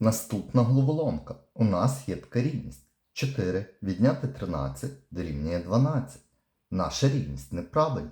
Наступна головоломка. У нас є така рівність. 4 відняти 13 дорівнює 12. Наша рівність неправильна.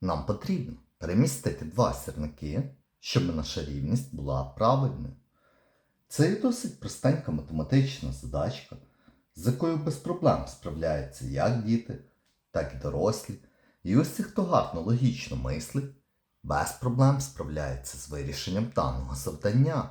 Нам потрібно перемістити два сірники, щоб наша рівність була правильною. Це є досить простенька математична задачка, з якою без проблем справляються як діти, так і дорослі. І ось ті, хто гарно логічно мислить, без проблем справляється з вирішенням даного завдання.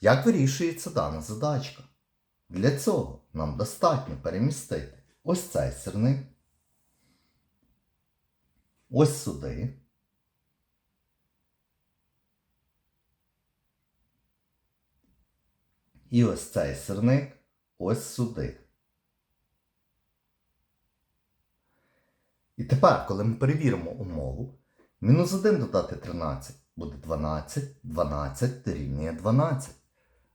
Як вирішується дана задачка? Для цього нам достатньо перемістити ось цей сирник, ось сюди. І ось цей сирник ось сюди. І тепер, коли ми перевіримо умову, мінус 1 додати 13 буде 12, 12 дорівнює 12.